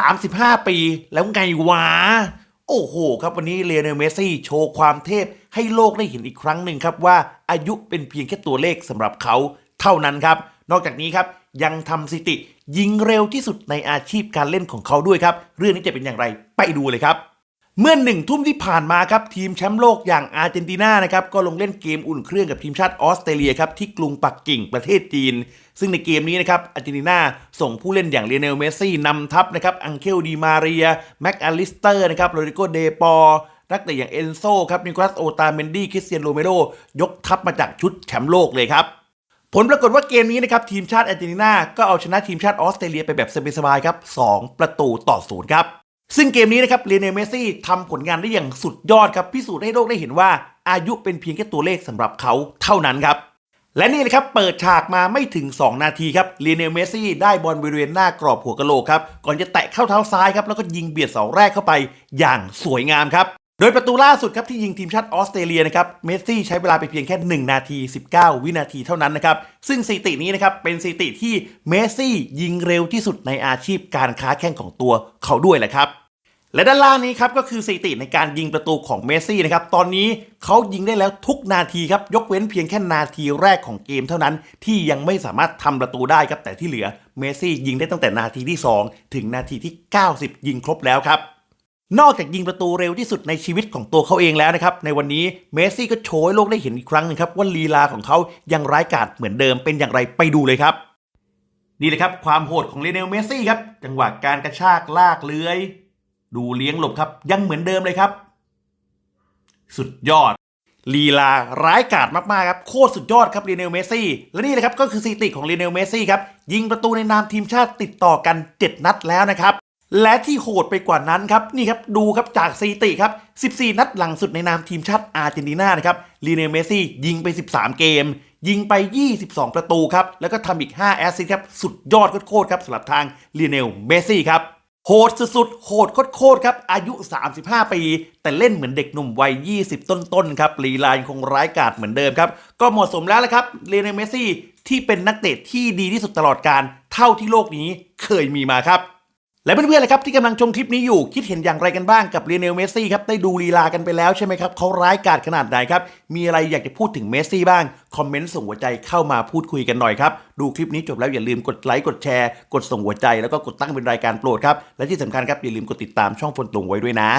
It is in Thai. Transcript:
35 ปี แล้วไงวะ โอ้โห ครับวันนี้เลเนลเมสซี่โชว์ความเทพ ให้โลกได้เห็นอีกครั้งหนึ่งครับว่าอายุเป็นเพียงแค่ตัวเลขสำหรับเขาเท่านั้นครับ นอกจากนี้ครับยังทำสถิติ ยิงเร็วที่สุดในอาชีพการเล่นของเขาด้วยครับ เรื่องนี้จะเป็นอย่างไรไปดูเลยครับ เมื่อหนึ่งทุ่มที่ผ่านมาครับทีมแชมป์โลกอย่างอาร์เจนตินานะครับก็ลงเล่นเกมอุ่นเครื่องกับทีมชาติออสเตรเลียครับที่กรุงปักกิ่งประเทศจีน ซึ่งในเกมนี้นะครับอาร์เจนตินาส่งผู้เล่นอย่างเลเนลเมสซี่นำทัพนะครับอังเคลดีมาเรียแม็กอลิสเตอร์นะครับโรดิโกเดปอร์นักเตะอย่างเอนโซครับนิโคลัสโอตาเมนดี้คริสเตียนโรเมโรยกทัพมาจากชุดแชมป์โลกเลยครับผลปรากฏว่าเกมนี้นะครับทีมชาติอาร์เจนตินาก็เอาชนะทีมชาติออสเตรเลียไปแบบสบายๆครับ2ประตูต่อศูนย์ครับ ซึ่งเกมนี้นะครับเลียนเนเมซี่ทำผลงานได้อย่างสุดยอดครับพิสูจน์ให้โลกได้เห็นว่า อายุเป็นเพียงแค่ตัวเลขสำหรับเขาเท่านั้นครับ และนี่เลยครับเปิดฉากมาไม่ถึง 2 นาทีครับเลียนเนเมซี่ได้บอลบริเวณหน้ากรอบหัวกะโหลกครับก่อนจะแตะเข้าเท้าซ้ายครับแล้วก็ยิงเบียดเสาแรกเข้าไปอย่างสวยงามครับโดยประตูล่าสุดครับที่ยิงทีมชาติออสเตรเลียนะครับเมสซี่ใช้เวลาไปเพียงแค่ 1 นาที 19 วินาทีเท่านั้นนะครับ ซึ่งสถิตินี้นะครับเป็นสถิติที่เมสซี่ยิงเร็วที่สุดในอาชีพการค้าแข่งของตัวเขาด้วยแหละครับ และด้านล่างนี้ครับก็คือสถิติในการยิงประตูของเมสซี่นะครับตอนนี้เขายิงได้แล้วทุกนาทีครับยกเว้นเพียงแค่นาทีแรกของเกมเท่านั้นที่ยังไม่สามารถทำประตูได้ครับแต่ที่เหลือเมสซี่ยิงได้ตั้งแต่นาทีที่ 2 ถึงนาทีที่ 90 ยิงครบแล้วครับนอกจากยิงประตูเร็วที่สุดในชีวิตของตัวเขาเองแล้วนะครับ ในวันนี้เมสซี่ก็โชว์ให้โลกได้เห็นอีกครั้งหนึงครับว่าลีลาของเขายังร้ายกาจเหมือนเดิมเป็นอย่างไรไปดูเลยครับ นี่เลยครับความโหดของเลเนลเมสซี่ครับจังหวะการกระชากลากเลื้อย ดูเลี้ยงหลบครับ ยังเหมือนเดิมเลยครับ สุดยอด ลีลาร้ายกาจมากๆครับ โคตรสุดยอดครับลีเนลเมสซี่ และนี่เลยครับก็คือสถิติของลีเนลเมสซี่ครับ ยิงประตูในนามทีมชาติติดต่อกัน 7 นัดแล้วนะครับและที่โหดไปกว่านั้นครับนี่ครับดูครับจากสถิติครับ 14 นัดหลังสุดในนามทีมชาติอาร์เจนตินานะครับลีเนลเมซี่ ยิงไป 13 เกม ยิงไป 22 ประตูครับ แล้วก็ทำอีก 5 แอสซิสต์ครับ สุดยอดโคตรครับสำหรับทางลีเนลเมซี่ครับ โหดสุดๆ โหดโคตรๆครับ อายุ 35 ปี แต่เล่นเหมือนเด็กหนุ่มวัย 20 ต้นๆ ครับ ลีลายังคงร้ายกาจเหมือนเดิมครับ ก็เหมาะสมแล้วละครับเลเนเมสซี่ที่เป็นนักเตะที่ดีที่สุดตลอดการ เท่าที่โลกนี้เคยมีมาครับ และเพื่อนๆเลยครับที่กำลังชมคลิปนี้อยู่คิดเห็นอย่างไรกันบ้างกับเรเนลเมสซี่ครับได้ดูลีลากันไปแล้วใช่ไหมครับเขาร้ายกาจขนาดไหนครับมีอะไรอยากจะพูดถึงเมสซี่บ้าง คอมเมนต์ส่งหัวใจเข้ามาพูดคุยกันหน่อยครับ ดูคลิปนี้จบแล้วอย่าลืมกดไลค์กดแชร์ กดส่งหัวใจแล้วก็กดตั้งเป็นรายการโปรดครับและที่สำคัญครับอย่าลืมกดติดตามช่องฟนตรงไว้ด้วยนะ